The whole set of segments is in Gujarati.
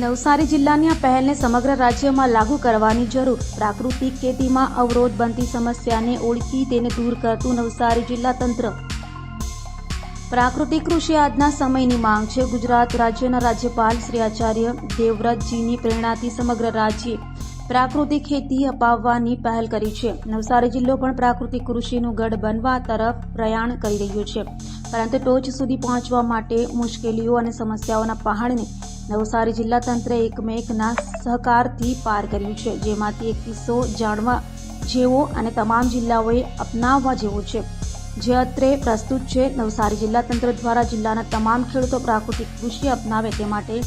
નવસારી જિલ્લાની આ પહેલને સમગ્ર રાજ્યમાં લાગુ કરવાની જરૂર. પ્રાકૃતિક ખેતીમાં અવરોધ બનતી સમસ્યાને ઓળખી તેને દૂર કરતું નવસારી જિલ્લા તંત્ર. પ્રાકૃતિક કૃષિ આજના સમયની માંગ છે. ગુજરાત રાજ્યના રાજ્યપાલ શ્રી આચાર્ય દેવવ્રતજીની પ્રેરણાથી સમગ્ર રાજ્યે પ્રાકૃતિક ખેતી અપાવવાની પહેલ કરી છે. નવસારી જિલ્લો પણ પ્રાકૃતિક કૃષિનું ગઢ બનવા તરફ પ્રયાણ કરી રહ્યો છે. પરંતુ ટોચ સુધી પહોંચવા માટે મુશ્કેલીઓ અને સમસ્યાઓના પહાડને નવસારી જિલ્લા તંત્રે એકમેકના સહકારથી પાર કર્યું છે, જેમાંથી એક કિસ્સો જાણવા જેવો અને તમામ જિલ્લાઓએ અપનાવવા જેવો છે. જે અત્રે પ્રસ્તુત છે, નવસારી જિલ્લા તંત્ર દ્વારા જિલ્લાના તમામ ખેડૂતો પ્રાકૃતિક કૃષિ અપનાવે તે માટે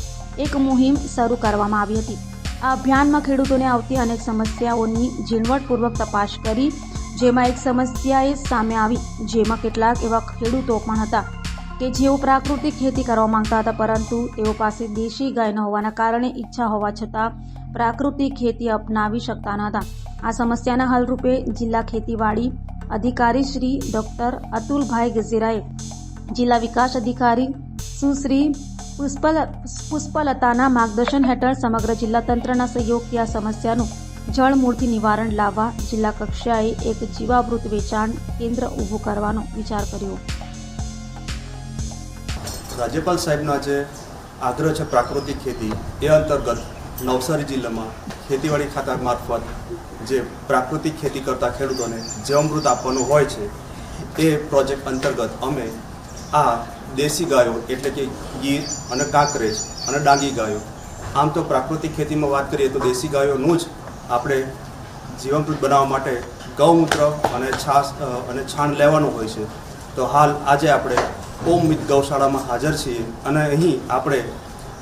એક મુહિમ શરૂ કરવામાં આવી હતી. આ અભિયાનમાં ખેડૂતોને આવતી અનેક સમસ્યાઓની ઝીણવટપૂર્વક તપાસ કરી, જેમાં એક સમસ્યાએ સામે આવી, જેમાં કેટલાક એવા ખેડૂતો પણ હતા કે જેઓ પ્રાકૃતિક ખેતી કરવા માંગતા હતા, પરંતુ તેઓ પાસે દેશી ગાય ન હોવાના કારણે ઈચ્છા હોવા છતાં પ્રાકૃતિક ખેતી અપનાવી શકતા ન હતા. આ સમસ્યાના હલરૂપે જિલ્લા ખેતીવાડી અધિકારી શ્રી ડોક્ટર અતુલભાઈ ગઝેરાએ જિલ્લા વિકાસ અધિકારી સુશ્રી પુષ્પલ પુષ્પલતાના માર્ગદર્શન હેઠળ સમગ્ર જિલ્લા તંત્રના સહયોગથી આ સમસ્યાનું જળમૂળથી નિવારણ લાવવા જિલ્લા કક્ષાએ એક જીવામૃત વેચાણ કેન્દ્ર ઊભું કરવાનો વિચાર કર્યો. રાજ્યપાલ સાહેબનો આજે આગ્રહ છે પ્રાકૃતિક ખેતી. એ અંતર્ગત નવસારી જિલ્લામાં ખેતીવાડી ખાતા મારફત જે પ્રાકૃતિક ખેતી કરતા ખેડૂતોને જીવામૃત આપવાનું હોય છે, એ પ્રોજેક્ટ અંતર્ગત અમે આ દેશી ગાયો એટલે કે ગીર અને કાંકરેજ અને ડાંગી ગાયો. આમ તો પ્રાકૃતિક ખેતીમાં વાત કરીએ તો દેશી ગાયોનું જ આપણે જીવામૃત બનાવવા માટે ગૌમૂત્ર અને છાસ અને છાણ લેવાનું હોય છે. તો હાલ આજે આપણે ઓમ મિત ગૌશાળામાં હાજર છીએ અને અહીં આપણે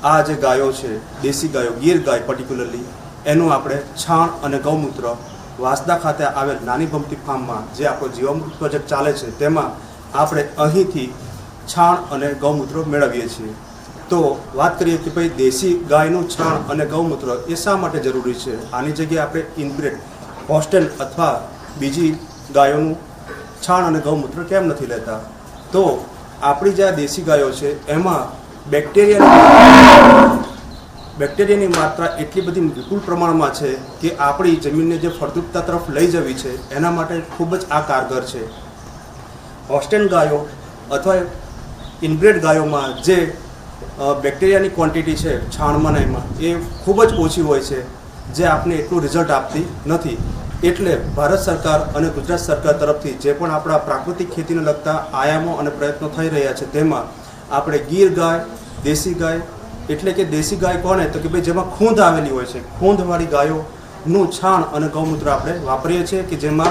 આ જે ગાયો છે, દેશી ગાયો, ગીર ગાય પર્ટિક્યુલરલી એનું આપણે છાણ અને ગૌમૂત્ર વાંસદા ખાતે આવેલ નાની ભમતી ફાર્મમાં જે આપણો જીવામૃત પ્રોજેક્ટ ચાલે છે, તેમાં આપણે અહીંથી છાણ અને ગૌમૂત્ર મેળવીએ છીએ. તો વાત કરીએ કે ભાઈ દેશી ગાયનું છાણ અને ગૌમૂત્ર એ શા માટે જરૂરી છે? આની જગ્યાએ આપણે ઇનબ્રેડ હોસ્ટેલ અથવા બીજી ગાયોનું છાણ અને ગૌમૂત્ર કેમ નથી લેતા? તો આપણી જે આ દેશી ગાયો છે, એમાં બેક્ટેરિયા બેક્ટેરિયાની માત્રા એટલી બધી વિપુલ પ્રમાણમાં છે કે આપણી જમીનને જે ફળદ્રુપતા તરફ લઈ જવી છે, એના માટે ખૂબ જ આ કારગર છે. હોસ્ટેલ ગાયો અથવા ઇનબ્રેડ ગાયોમાં જે બેક્ટેરિયાની ક્વોન્ટિટી છે, છાણમાં એમાં, એ ખૂબ જ ઓછી હોય છે, જે આપને એટલું રિઝલ્ટ આપતી નથી. એટલે ભારત સરકાર અને ગુજરાત સરકાર તરફથી જે પણ આપણા પ્રાકૃતિક ખેતીને લગતા આયામો અને પ્રયત્નો થઈ રહ્યા છે, તેમાં આપણે ગીર ગાય, દેશી ગાય, એટલે કે દેશી ગાય કોને, તો કે ભાઈ જેમાં ખૂંદ આવેલી હોય છે. ખૂંદવાળી ગાયોનું છાણ અને ગૌમૂત્ર આપણે વાપરીએ છીએ કે જેમાં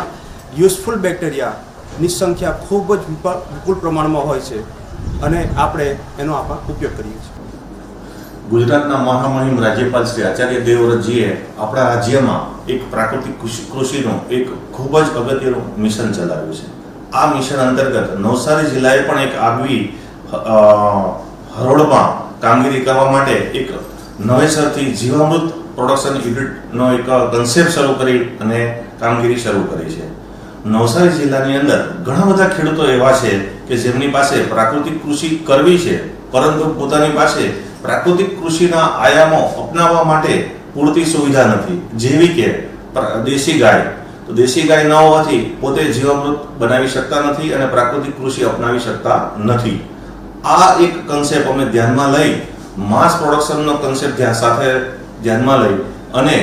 યુઝફુલ બેક્ટેરિયાની સંખ્યા ખૂબ જ વિપા- વિપુલ પ્રમાણમાં હોય છે. અને આપણે એનો આપણે ઉપયોગ કરીએ છીએ. ગુજરાતના મહામહિમ રાજ્યપાલ શ્રી આચાર્ય દેવવ્રતજીએ આપણા રાજ્યમાં એક પ્રાકૃતિક કૃષિ કૃષિનું એક ખૂબ જ અગત્યનું મિશન ચલાવ્યું છે. આ મિશન અંતર્ગત નવસારી જિલ્લાએ પણ એક આગવી હરોળમાં કામગીરી કરવા માટે એક નવેસરથી જીવામૃત પ્રોડક્શન યુનિટનો એક કન્સેપ્ટ શરૂ કરી અને કામગીરી શરૂ કરી છે. નવસારી જિલ્લાની અંદર ઘણા બધા ખેડૂતો એવા છે કે જેમની પાસે પ્રાકૃતિક કૃષિ કરવી છે, પરંતુ પોતાની પાસે પ્રાકૃતિક કૃષિના આયામો અપનાવવા માટે પૂરતી સુવિધા નથી. જેવી કે દેશી ગાય. તો દેશી ગાય ન હોવાથી પોતે જીવામૃત બનાવી શકતા નથી અને પ્રાકૃતિક કૃષિ અપનાવી શકતા નથી. આ એક કન્સેપ્ટ અમે ધ્યાનમાં લઈ માસ પ્રોડક્શનનો કન્સેપ્ટ ધ્યાન સાથે ધ્યાનમાં લઈ અને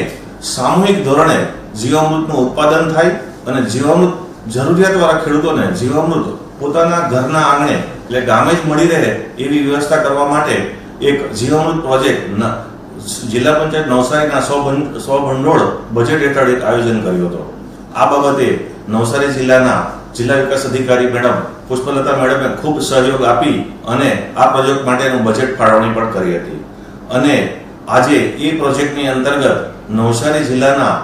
સામૂહિક ધોરણે જીવામૃતનું ઉત્પાદન થાય અને જીવામૃત જરૂરિયાતવાળા ખેડૂતોને જીવામૃત પોતાના ઘરના આંગણે એટલે ગામે જ મળી રહે એવી વ્યવસ્થા કરવા માટે એક જીવામૃત પ્રોજેક્ટ જિલ્લા પંચાયત નવસારીના સો સો ભંડોળ બજેટ હેઠળ એક આયોજન કર્યું હતું. આ બાબતે નવસારી જિલ્લાના જિલ્લા વિકાસ અધિકારી મેડમ પુષ્પલતા મેડમે ખૂબ સહયોગ આપી અને આ પ્રોજેક્ટ માટેનું બજેટ ફાળવણી પણ કરી હતી. અને આજે એ પ્રોજેક્ટની અંતર્ગત નવસારી જિલ્લાના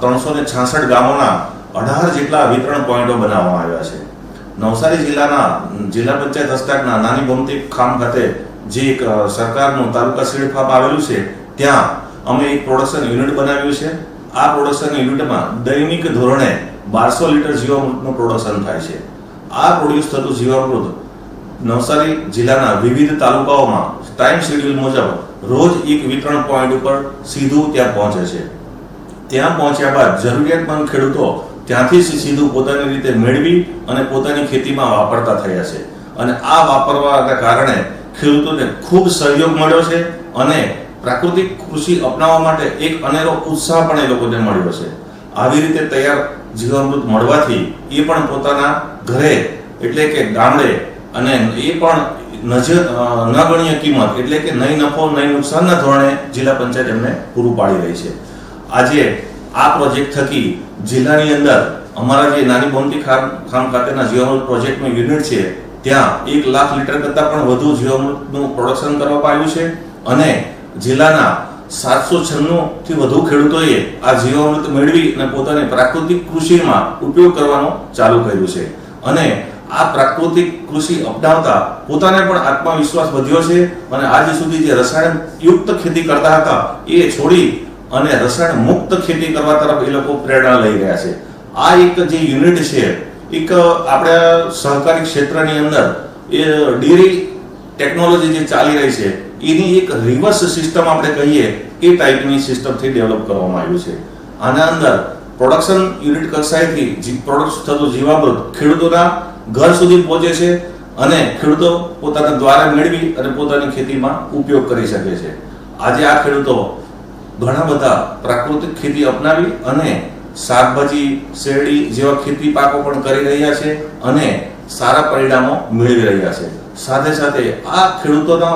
ત્રણસો ને છાસઠ ગામોના અઢાર જેટલા વિતરણ પોઈન્ટો બનાવવામાં આવ્યા છે. નવસારી જિલ્લાના, જિલ્લા પંચાયત હસ્તકના નાની ગોમતી ખામ ખાતે જે એક સરકારનું તાલુકા સીડ ફાર્મ આવેલું છે, ત્યાં અમે એક પ્રોડક્શન યુનિટ બનાવ્યું છે. આ પ્રોડક્શન યુનિટમાં દૈનિક ધોરણે બારસો લીટર જીવામૃતનું પ્રોડક્શન થાય છે. આ પ્રોડ્યુસ થતું જીવામૃત નવસારી જિલ્લાના વિવિધ તાલુકાઓમાં ટાઈમ શેડ્યુલ મુજબ રોજ એક વિતરણ પોઈન્ટ ઉપર સીધું ત્યાં પહોંચે છે. ત્યાં પહોંચ્યા બાદ જરૂરિયાતમંદ ખેડૂતો ત્યાંથી જ સીધું પોતાની રીતે મેળવી અને પોતાની ખેતીમાં વાપરતા થયા છે. અને આ વાપરવાના કારણે ખેડૂતોને ખૂબ સહયોગ મળ્યો છે અને પ્રાકૃતિક કૃષિ અપનાવવા માટે એક અનેરો ઉત્સાહ પણ એ લોકોને મળ્યો છે. આવી રીતે તૈયાર જીવામૃત મળવાથી એ પણ પોતાના ઘરે એટલે કે ગામડે અને એ પણ નજર ન ગણીય કિંમત એટલે કે નહીં નફો નહીં નુકસાનના ધોરણે જિલ્લા પંચાયત એમને પૂરું પાડી રહી છે. આજે આ પ્રોજેક્ટ થકી જિલ્લાની અંદર અમારા જે નાની બોમતી ખામ ખાતેના જીવામૃત પ્રોજેક્ટનું યુનિટ છે, ત્યાં એક લાખ લીટર કરતાં પણ વધુ જીવામૃતનું પ્રોડક્શન કરવામાં આવ્યું છે અને જિલ્લાના સાતસો છન્નુંથી વધુ ખેડૂતોએ આ જીવામૃત મેળવી અને પોતાને પ્રાકૃતિક કૃષિમાં ઉપયોગ કરવાનો ચાલુ કર્યું છે. અને આ પ્રાકૃતિક કૃષિ અપનાવતા પોતાને પણ આત્મવિશ્વાસ વધ્યો છે અને આજ સુધી જે રસાયણ યુક્ત ખેતી કરતા હતા, એ છોડી અને રસાયણ મુક્ત ખેતી કરવા તરફ એ લોકો પ્રેરણા લઈ રહ્યા છે. આ એક જે યુનિટ છે, એક આપણા સહકારી ક્ષેત્રની અંદર એ ડેરી ટેકનોલોજી જે ચાલી રહી છે, એની એક રિવર્સ સિસ્ટમ આપણે કહીએ, એ ટાઈપની સિસ્ટમથી ડેવલપ કરવામાં આવ્યું છે. આના અંદર પ્રોડક્શન યુનિટ કક્ષાએથી પ્રોડક્ટ થતું જીવામૃત ખેડૂતોના ઘર સુધી પહોંચે છે અને ખેડૂતો પોતાના દ્વારા મેળવી અને પોતાની ખેતીમાં ઉપયોગ કરી શકે છે. આજે આ ખેડૂતો ઘણા બધા પ્રાકૃતિક ખેતી અપનાવી અને શાકભાજી, શેરડી જેવા ખેતી પાકો પણ કરી રહ્યા છે અને સારા પરિણામો મેળવી રહ્યા છે. સાથે સાથે આ ખેડૂતોનો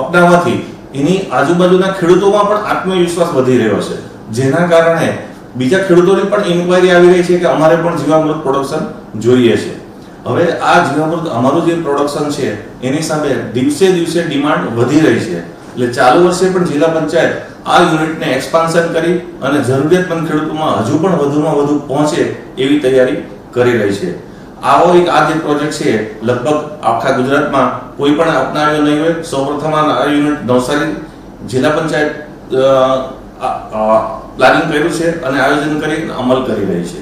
અપનાવવાથી એની આજુબાજુના ખેડૂતોમાં પણ આત્મવિશ્વાસ વધી રહ્યો છે. જેના કારણે બીજા ખેડૂતોની પણ ઇન્ક્વાયરી આવી રહી છે કે અમારે પણ જીવામૃત પ્રોડક્શન જોઈએ છે. હવે આ જીવામૃત અમારું જે પ્રોડક્શન છે, એની સામે દિવસે દિવસે ડિમાન્ડ વધી રહી છે. એટલે ચાલુ વર્ષે પણ જિલ્લા પંચાયત આ યુનિટને એક્સપાન્શન કરી અને જરૂરિયાતમંદ ખેડૂતોમાં હજુ પણ વધુમાં વધુ પહોંચે એવી તૈયારી કરી રહી છે. આવો એક આ જે પ્રોજેક્ટ છે, લગભગ આખા ગુજરાતમાં કોઈ પણ અપનાવ્યો નહીં હોય. સૌપ્રથમ આ યુનિટ નવસારી જિલ્લા પંચાયત પ્લાનિંગ કર્યું છે અને આયોજન કરી અમલ કરી રહી છે.